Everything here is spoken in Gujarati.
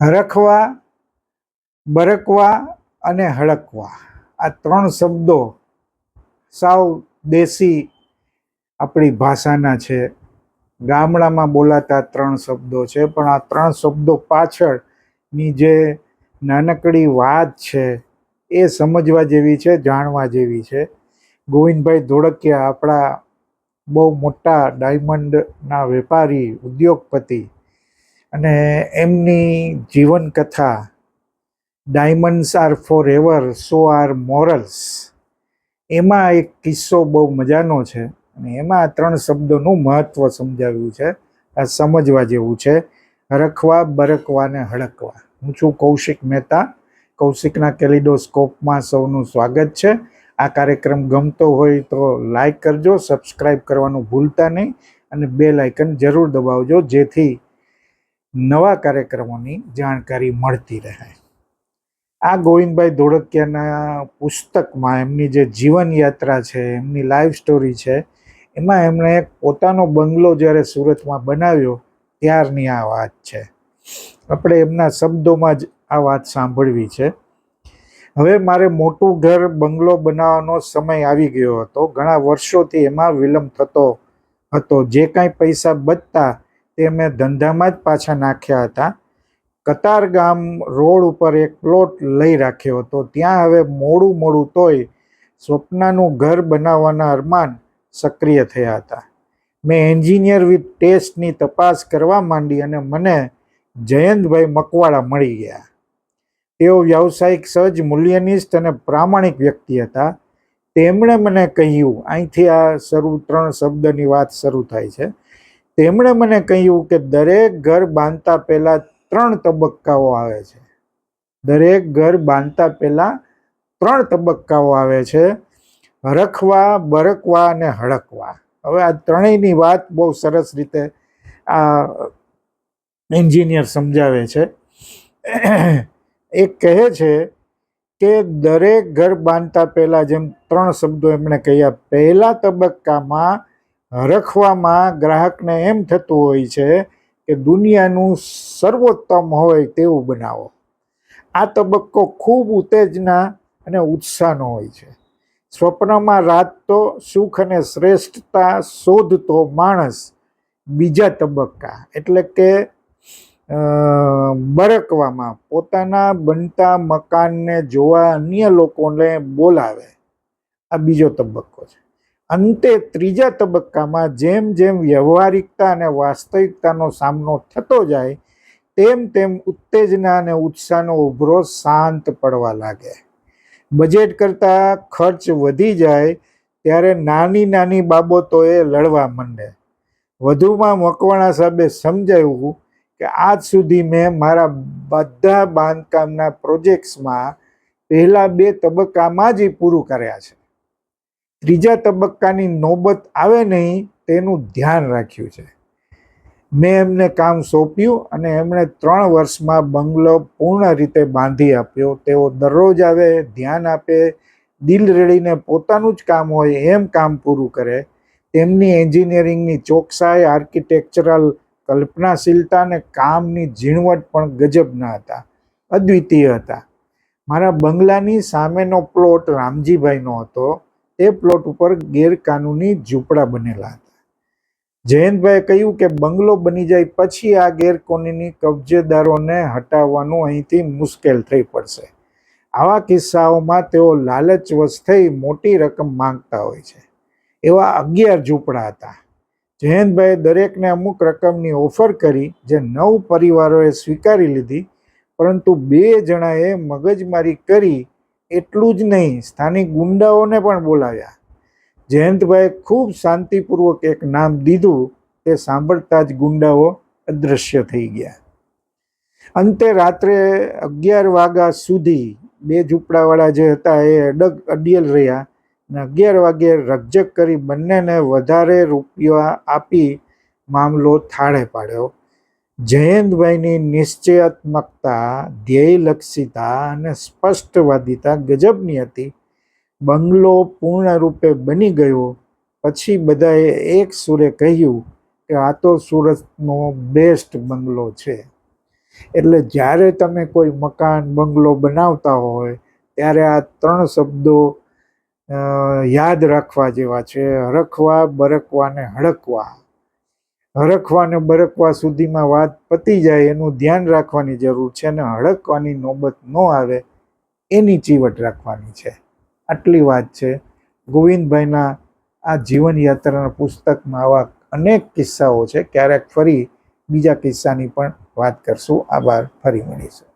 હરખવા, બરકવા અને હળકવા. આ ત્રણ શબ્દો સાવ દેશી આપણી ભાષાના છે. ગામડામાં બોલાતા ત્રણ શબ્દો છે, પણ આ ત્રણ શબ્દો પાછળની જે નાનકડી વાત છે એ સમજવા જેવી છે, જાણવા જેવી છે. ગોવિંદભાઈ ધોળકિયા આપણા બહુ મોટા ડાયમંડના વેપારી, ઉદ્યોગપતિ અને એમની જીવનકથા diamonds are forever so are morals એમાં એક કિસ્સો બહુ મજાનો છે અને એમાં આ ત્રણ શબ્દોનું મહત્ત્વ સમજાવ્યું છે, આ સમજવા જેવું છે. હરખવા બરકવા ને હડકવા. હું છું કૌશિક મહેતા. કૌશિકના કેલિડોસ્કોપમાં સૌનું સ્વાગત છે. આ કાર્યક્રમ ગમતો હોય તો લાઈક કરજો સબસ્ક્રાઈબ કરવાનું ભૂલતા નહીં અને બે લાઇકન જરૂર દબાવજો, જેથી નવા કાર્યક્રમોની જાણકારી મળતી રહે. આ ગોવિંદભાઈ ધોળકિયાના પુસ્તકમાં એમની જે જીવન યાત્રા છે, એમની લાઈફ સ્ટોરી છે, એમાં એમણે પોતાનો બંગલો જ્યારે સુરતમાં બનાવ્યો, ત્યારની આ વાત છે. આપણે એમના શબ્દોમાં જ આ વાત સાંભળવી છે. હવે મારે મોટું ઘર બંગલો બનાવવાનો સમય આવી ગયો હતો. ઘણા વર્ષોથી એમાં વિલંબ થતો હતો. જે કાંઈ પૈસા બચતા તે મેં ધંધામાં જ પાછા નાખ્યા હતા. કતાર ગામ રોડ ઉપર એક પ્લોટ લઈ રાખ્યો હતો. ત્યાં હવે મોડું મોડું તોય સ્વપ્નાનું ઘર બનાવવાના અરમાન સક્રિય થયા હતા. મેં એન્જિનિયર વિથ ટેસ્ટની તપાસ કરવા માંડી અને મને જયંતભાઈ મકવાડા મળી ગયા. તેઓ વ્યાવસાયિક સહજ મૂલ્યનિષ્ઠ અને પ્રામાણિક વ્યક્તિ હતા. તેમણે મને કહ્યું, અહીંથી આ શરૂ ત્રણ શબ્દની વાત શરૂ થાય છે. તેમણે મને કહ્યું કે દરેક ઘર બાંધતા પહેલા ત્રણ તબક્કાઓ આવે છે. દરેક ઘર બાંધતા પહેલા ત્રણ તબક્કાઓ આવે છે. હરખવા બરકવા અને હડકવા. હવે આ ત્રણેયની વાત બહુ સરસ રીતે આ એન્જિનિયર સમજાવે છે. એ કહે છે કે દરેક ઘર બાંધતા પહેલાં જેમ ત્રણ શબ્દો એમણે કહ્યા, પહેલા તબક્કામાં હરખવામાં ગ્રાહકને એમ થતું હોય છે કે દુનિયાનું સર્વોત્તમ હોય તેવું બનાવો. આ તબક્કો ખૂબ ઉત્તેજના અને ઉત્સાહનો હોય છે. સ્વપ્નમાં રાત તો સુખ અને શ્રેષ્ઠતા શોધતો માણસ બીજા તબક્કા, એટલે કે બરકવામાં પોતાના બનતા મકાનને જોવા અન્ય લોકોને બોલાવે. આ બીજો તબક્કો છે. અંતે ત્રીજા તબક્કામાં જેમ જેમ વ્યવહારિકતા અને વાસ્તવિકતાનો સામનો થતો જાય, તેમ તેમ ઉત્તેજના અને ઉત્સાહનો ઉભરો શાંત પડવા લાગે. બજેટ કરતાં ખર્ચ વધી જાય, ત્યારે નાની નાની બાબતોએ લડવા માંડે. વધુમાં મકવાણા સાહેબે સમજાવ્યું કે, આજ સુધી મેં મારા બધા બાંધકામના પ્રોજેક્ટ્સમાં પહેલાં બે તબક્કામાં જ પૂરું કર્યા છે. ત્રીજા તબક્કાની નોબત આવે નહીં તેનું ધ્યાન રાખ્યું છે. મેં એમને કામ સોંપ્યું અને એમણે ત્રણ વર્ષમાં બંગલો પૂર્ણ રીતે બાંધી આપ્યો. તેઓ દરરોજ આવે, ધ્યાન આપે, દિલ રેડીને પોતાનું જ કામ હોય એમ કામ પૂરું કરે. તેમની એન્જિનિયરિંગની ચોકસાઈ, આર્કિટેક્ચરલ કલ્પનાશીલતા અને કામની ઝીણવટ પણ ગજબના હતા, અદ્વિતીય હતા. મારા બંગલાની સામેનો પ્લોટ રામજીભાઈનો હતો. તે પ્લોટ ઉપર ગેરકાનૂની ઝૂંપડા બનેલા હતા. જયંતભાઈએ કહ્યું કે બંગલો બની જાય પછી આ ગેરકાનૂની કબજેદારોને હટાવવાનું અહીંથી મુશ્કેલ થઈ પડશે. આવા કિસ્સાઓમાં તેઓ લાલચવશ થઈ મોટી રકમ માંગતા હોય છે. એવા અગિયાર ઝૂંપડા હતા. જયંતભાઈએ દરેકને અમુક રકમની ઓફર કરી, જે નવ પરિવારોએ સ્વીકારી લીધી, પરંતુ બે જણાએ મગજમારી કરી એટલું જ નહીં, સ્થાનિક ગુંડાઓને પણ બોલાવ્યા. જયંતભાઈ ખૂબ શાંતિપૂર્વક એક નામ દીધું, તે સાંભળતા જ ગુંડાઓ અદૃશ્ય થઈ ગયા. અંતે રાત્રે અગિયાર વાગ્યા સુધી બે ઝૂંપડાવાળા જે હતા એ અડગ અડિયલ રહ્યા અને અગિયાર વાગ્યે રકઝક કરી બંનેને વધારે રૂપિયા આપી મામલો થાળે પાડ્યો. જયંતભાઈની નિશ્ચયાત્મકતા, ધ્યેયલક્ષિતા અને સ્પષ્ટવાદિતા ગજબની હતી. બંગલો પૂર્ણરૂપે બની ગયો. પછી બધાએ એક સુરે કહ્યું કે આ તો સુરતનો બેસ્ટ બંગલો છે. એટલે જ્યારે તમે કોઈ મકાન બંગલો બનાવતા હોય, ત્યારે આ ત્રણ શબ્દો યાદ રાખવા જેવા છે. હરખવા બરકવા ને હડકવા. હરખવા ને બરકવા સુધીમાં વાત પતી જાય એનું ધ્યાન રાખવાની જરૂર છે અને હડકવાની નોબત ન આવે એની ચીવટ રાખવાની છે. આટલી વાત છે. ગોવિંદભાઈના આ જીવન યાત્રાના પુસ્તકમાં આવા અનેક કિસ્સાઓ છે. ક્યારેક ફરી બીજા કિસ્સાની પણ વાત કરશું. આભાર. ફરી મળીશું.